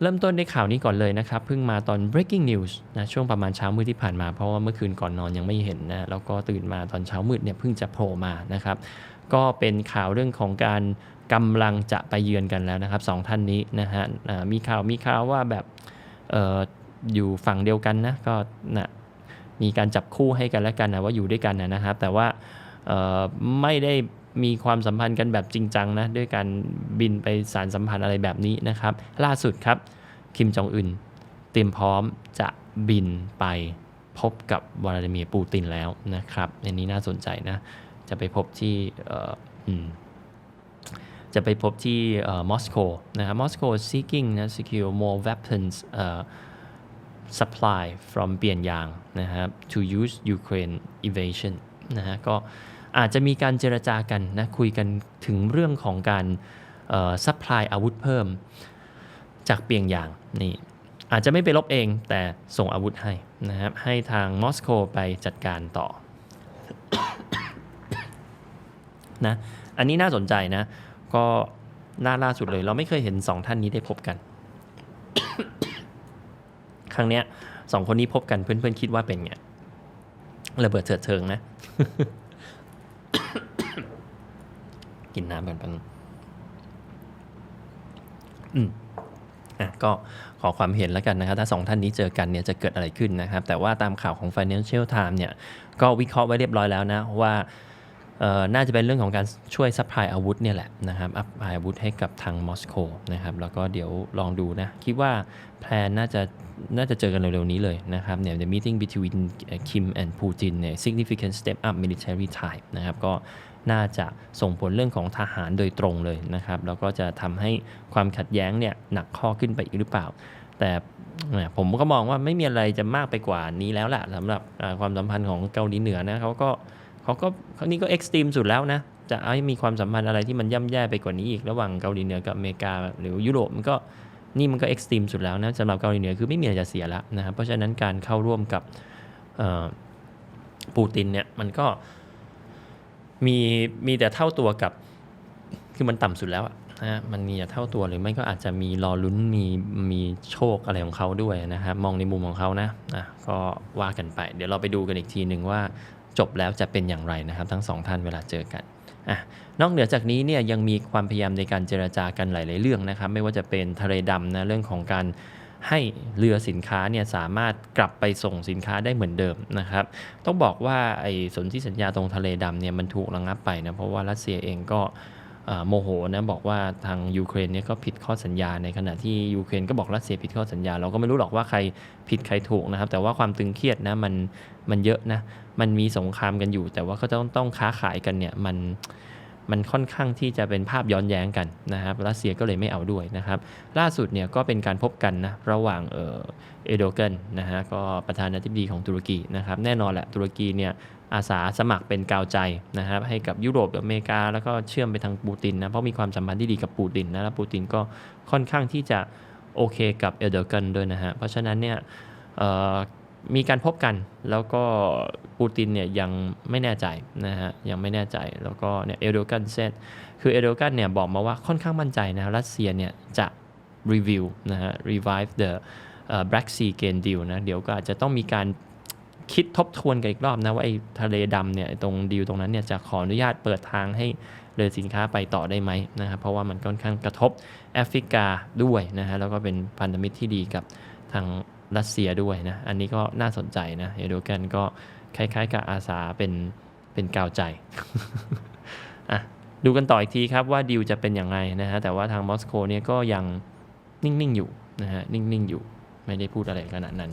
เริ่มต้นด้วยข่าวนี้ก่อนเลยนะครับ เพิ่งมาตอน breaking news นะช่วงประมาณเช้ามืดที่ผ่านมา เพราะว่าเมื่อคืนก่อนนอนยังไม่เห็นนะแล้วก็ตื่นมาตอนเช้ามืดเนี่ยเพิ่งจะโผล่มานะครับ ก็เป็นข่าวเรื่องของการกำลังจะไปเยือนกันแล้วนะครับสองท่านนี้นะฮะมีข่าวมีข่าวว่าแบบอออยู่ฝั่งเดียวกันนะก็นะมีการจับคู่ให้กันและกันนะว่าอยู่ด้วยกันนะครับ แต่ว่าไม่ได้ มีความสัมพันธ์กันแบบจริงจังนะด้วยการบินไปสารสัมพันธ์อะไรแบบนี้นะครับ ล่าสุดครับ คิมจองอึนเตรียมพร้อมจะบินไปพบกับวลาดิเมียร์ปูตินแล้วนะครับอันนี้น่าสนใจนะ จะไปพบที่จะไปพบที่มอสโกนะครับมอสโก seeking นะ secure more weapons เอ่อ supply from เปลี่ยนยางนะครับ to use Ukraine invasion นะฮะก็ อาจจะมีการเจรจากันนะคุยกันถึงเรื่องของการเอ่อ supply อาวุธเพิ่ม จากเปียงยางนี่อาจจะไม่ไปลบเองแต่ส่งอาวุธให้นะครับให้ทางมอสโกไปจัดการต่อนะอันนี้น่าสนใจนะ ก็ล่าล่าสุดเลย เราไม่เคยเห็นสองท่านนี้ได้พบกัน ครั้งเนี้ยสองคนนี้พบกันเพื่อนๆคิดว่าเป็นไงระเบิดเถิดเทิงนะ กินน้ำกันแป๊บนึงอืมอะก็ขอความเห็นแล้วกันนะครับ ถ้าสองท่านนี้เจอกันเนี่ยจะเกิดอะไรขึ้นนะครับ แต่ว่าตามข่าวของ Financial Times เนี่ยก็วิเคราะห์ไว้เรียบร้อยแล้วนะว่า น่าจะเป็นเรื่องของการช่วยซัพพลายอาวุธเนี่ยแหละนะครับอัพพลายอาวุธให้กับทางมอสโกนะครับแล้วก็เดี๋ยวลองดูนะ คิดว่าแพลนน่าจะน่าจะเจอกันเร็วๆนี้เลยนะครับเนี่ย the meeting between Kim and Putin เนี่ย significant step up military time นะครับก็น่าจะส่งผลเรื่องของทหารโดยตรงเลยนะครับแล้วก็จะทำให้ความขัดแย้งเนี่ยหนักข้อขึ้นไปอีกหรือเปล่า แต่ผมก็มองว่าไม่มีอะไรจะมากไปกว่านี้แล้วแหละสำหรับความสัมพันธ์ของเกาหลีเหนือนะเขาก็ เขาก็เขานี่ก็เอ็กซ์ตรีมสุดแล้วนะ จะเอาให้มีความสัมพันธ์อะไรที่มันย่ำแย่ไปกว่านี้อีกระหว่างเกาหลีเหนือกับอเมริกา หรือยุโรปมันก็นี่มันก็เอ็กซ์ตรีมสุดแล้วนะสำหรับเกาหลีเหนือคือไม่มีอะไรจะเสียแล้วนะครับเพราะฉะนั้นการเข้าร่วมกับปูตินเนี่ยมันก็มีมีแต่เท่าตัวกับคือมันต่ำสุดแล้วนะมันมีแต่เท่าตัวหรือไม่ก็อาจจะมีรอลุ้นมีมีโชคอะไรของเขาด้วยนะครับมองในมุมของเขานะอะก็ว่ากันไป เดี๋ยวเราไปดูกันอีกทีหนึ่งว่า จบแล้วจะเป็นอย่างไรนะครับ ทั้งสองท่านเวลาเจอกันอะนอกเหนือจากนี้เนี่ยยังมีความพยายามในการเจรจากันหลาย ๆ เรื่องนะครับ ไม่ว่าจะเป็นทะเลดำนะเรื่องของการให้เรือสินค้าเนี่ยสามารถกลับไปส่งสินค้าได้เหมือนเดิมนะครับ ต้องบอกว่าไอ้สนธิสัญญาตรงทะเลดำเนี่ยมันถูกระงับไปนะเพราะว่ารัสเซียเองก็ โมโหนะบอกว่าทางยูเครนเนี่ยก็ผิดข้อสัญญาในขณะที่ยูเครนก็บอกรัสเซียผิดข้อสัญญา เราก็ไม่รู้หรอกว่าใครผิดใครถูกนะครับ แต่ว่าความตึงเครียดนะมันมันเยอะนะมันมีสงครามกันอยู่ แต่ว่าเขาต้องต้องค้าขายกันเนี่ยมันมันค่อนข้างที่จะเป็นภาพย้อนแย้งกันนะครับรัสเซียก็เลยไม่เอาด้วยนะครับ ล่าสุดเนี่ยก็เป็นการพบกันนะระหว่างเออเอโดเกนนะฮะก็ประธานาธิบดีของตุรกีนะครับ แน่นอนแหละตุรกีเนี่ย อาสาสมัครเป็นกาวใจนะครับให้กับยุโรปกับอเมริกา แล้วก็เชื่อมไปทางปูตินนะเพราะมีความสัมพันธ์ที่ดีกับปูตินนะแล้วปูตินก็ค่อนข้างที่จะโอเคกับเอโดอร์กันด้วยนะฮะเพราะฉะนั้นเนี่ยมีการพบกันแล้วก็ปูตินเนี่ยยังไม่แน่ใจนะฮะยังไม่แน่ใจแล้วก็เนี่ยเอโดกันเซตคือเอโดกันเนี่ยบอกมาว่าค่อนข้างมั่นใจนะรัสเซียเนี่ยจะรีวิวนะฮะ revive the Black Sea Grain Deal นะเดี๋ยวก็อาจจะต้องมีการ คิดทบทวนกันอีกรอบนะว่าไอ้ทะเลดำเนี่ยตรงดีลตรงนั้นเนี่ยจะขออนุญาตเปิดทางให้เรือสินค้าไปต่อได้ไหมนะครับเพราะว่ามันค่อนข้างกระทบแอฟริกาด้วยนะฮะแล้วก็เป็นพันธมิตรที่ดีกับทางรัสเซียด้วยนะอันนี้ก็น่าสนใจนะเอโดกันก็คล้ายๆกับอาสาเป็นเป็นกาวใจอะดูกันต่ออีกทีครับว่าดีลจะเป็นอย่างไรนะฮะแต่ว่าทางมอสโกเนี่ยก็ยังนิ่ง ๆ อยู่นะฮะนิ่ง ๆ อยู่ไม่ได้พูดอะไรขนาดนั้น